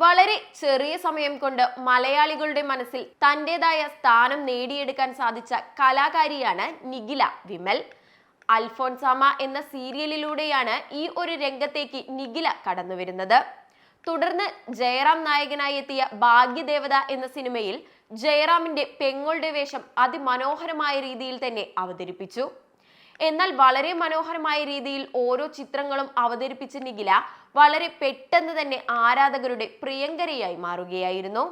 വളരെ ചെറിയ സമയം കൊണ്ട് മലയാളികളുടെ മനസ്സിൽ തന്റെതായ സ്ഥാനം നേടിയെടുക്കാൻ സാധിച്ച കലാകാരിയാണ് നിഖില വിമൽ. അൽഫോൻസാമ എന്ന സീരിയലിലൂടെയാണ് ഈ ഒരു രംഗത്തേക്ക് നിഖില കടന്നു വരുന്നത് തുടർന്ന് ജയറാം നായകനായി എത്തിയ ഭാഗ്യദേവത എന്ന സിനിമയിൽ ജയറാമിന്റെ പെങ്ങളുടെ വേഷം അതിമനോഹരമായ രീതിയിൽ തന്നെ അവതരിപ്പിച്ചു. എന്നാൽ വളരെ മനോഹരമായ രീതിയിൽ ഓരോ ചിത്രങ്ങളും അവതരിപ്പിച്ച നിഖില വളരെ പെട്ടെന്ന് തന്നെ ആരാധകരുടെ പ്രിയങ്കരയായി മാറുകയായിരുന്നു.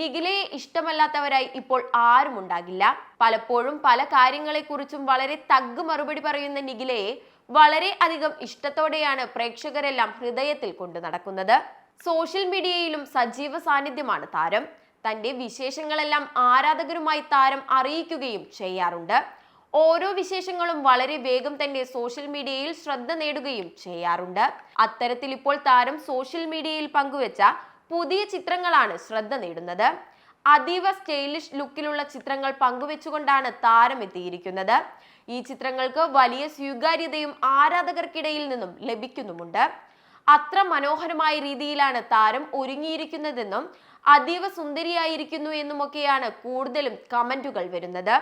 നിഖിലയെ ഇഷ്ടമല്ലാത്തവരായി ഇപ്പോൾ ആരും ഉണ്ടാകില്ല. പലപ്പോഴും പല കാര്യങ്ങളെക്കുറിച്ചും വളരെ തഗ് മറുപടി പറയുന്ന നിഖിലയെ വളരെ അധികം ഇഷ്ടത്തോടെയാണ് പ്രേക്ഷകരെല്ലാം ഹൃദയത്തിൽ കൊണ്ടു നടക്കുന്നത്. സോഷ്യൽ മീഡിയയിലും സജീവ സാന്നിധ്യമാണ് താരം. തന്റെ വിശേഷങ്ങളെല്ലാം ആരാധകരുമായി താരം അറിയിക്കുകയും ചെയ്യാറുണ്ട്. ഓരോ വിശേഷങ്ങളും വളരെ വേഗം തന്നെ സോഷ്യൽ മീഡിയയിൽ ശ്രദ്ധ നേടുകയും ചെയ്യാറുണ്ട്. അത്തരത്തിൽ ഇപ്പോൾ താരം സോഷ്യൽ മീഡിയയിൽ പങ്കുവെച്ച പുതിയ ചിത്രങ്ങളാണ് ശ്രദ്ധ നേടുന്നത്. അതീവ സ്റ്റൈലിഷ് ലുക്കിലുള്ള ചിത്രങ്ങൾ പങ്കുവെച്ചുകൊണ്ടാണ് താരം എത്തിയിരിക്കുന്നത്. ഈ ചിത്രങ്ങൾക്ക് വലിയ സ്വീകാര്യതയും ആരാധകർക്കിടയിൽ നിന്നും ലഭിക്കുന്നുമുണ്ട്. അത്ര മനോഹരമായ രീതിയിലാണ് താരം ഒരുങ്ങിയിരിക്കുന്നതെന്നും അതീവ സുന്ദരിയായിരിക്കുന്നു എന്നുമൊക്കെയാണ് കൂടുതലും കമന്റുകൾ വരുന്നത്.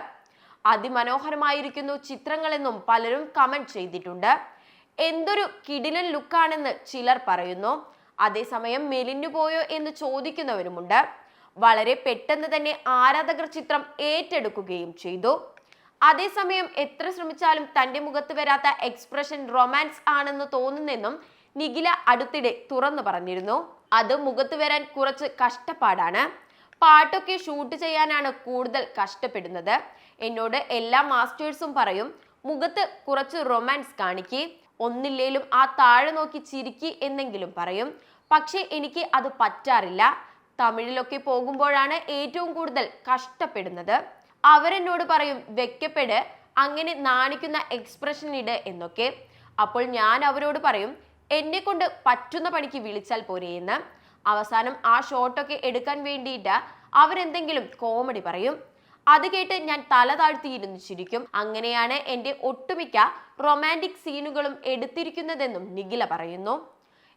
അതിമനോഹരമായിരിക്കുന്നു ചിത്രങ്ങളെന്നും പലരും കമന്റ് ചെയ്തിട്ടുണ്ട്. എന്തൊരു കിടിലൻ ലുക്കാണെന്ന് ചിലർ പറയുന്നു. അതേസമയം മെലിഞ്ഞു പോയോ എന്ന് ചോദിക്കുന്നവരുമുണ്ട്. വളരെ പെട്ടെന്ന് തന്നെ ആരാധകർ ചിത്രം ഏറ്റെടുക്കുകയും ചെയ്തു. അതേസമയം എത്ര ശ്രമിച്ചാലും തന്റെ മുഖത്ത് വരാത്ത എക്സ്പ്രഷൻ റൊമാൻസ് ആണെന്ന് തോന്നുന്നെന്നും നിഖില അടുത്തിടെ തുറന്നു പറഞ്ഞിരുന്നു. അത് മുഖത്ത് വരാൻ കുറച്ച് കഷ്ടപ്പാടാണ്. പാട്ടൊക്കെ ഷൂട്ട് ചെയ്യാനാണ് കൂടുതൽ കഷ്ടപ്പെടുന്നത്. എന്നോട് എല്ലാ മാസ്റ്റേഴ്സും പറയും മുഖത്ത് കുറച്ച് റൊമാൻസ് കാണിക്കി. ഒന്നില്ലേലും ആ താഴെ നോക്കി ചിരിക്കി എന്നെങ്കിലും പറയും. പക്ഷേ എനിക്ക് അത് പറ്റാറില്ല. തമിഴിലൊക്കെ പോകുമ്പോഴാണ് ഏറ്റവും കൂടുതൽ കഷ്ടപ്പെടുന്നത്. അവരെന്നോട് പറയും വെക്കപ്പെട് അങ്ങനെ നാണിക്കുന്ന എക്സ്പ്രഷൻ ഇട് എന്നൊക്കെ. അപ്പോൾ ഞാൻ അവരോട് പറയും എന്നെ കൊണ്ട് പറ്റുന്ന പണിക്ക് വിളിച്ചാൽ പോരെ എന്ന് അവസാനം ആ ഷോട്ടൊക്കെ എടുക്കാൻ വേണ്ടിയിട്ട് അവരെന്തെങ്കിലും കോമഡി പറയും. അത് കേട്ട് ഞാൻ തല താഴ്ത്തിയിരുന്നു ചിരിക്കും അങ്ങനെയാണ് എന്റെ ഒട്ടുമിക്ക റൊമാന്റിക് സീനുകളും എടുത്തിരിക്കുന്നതെന്നും നിഖില പറയുന്നു.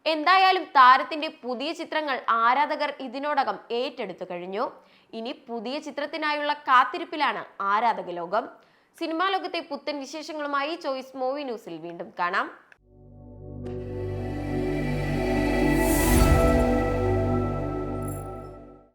എന്തായാലും താരത്തിന്റെ പുതിയ ചിത്രങ്ങൾ ആരാധകർ ഇതിനോടകം ഏറ്റെടുത്തു കഴിഞ്ഞു. ഇനി പുതിയ ചിത്രത്തിനായുള്ള കാത്തിരിപ്പിലാണ് ആരാധക ലോകം സിനിമാ ലോകത്തെ പുത്തൻ വിശേഷങ്ങളുമായി ചോയ്സ് മൂവി ന്യൂസിൽ വീണ്ടും കാണാം.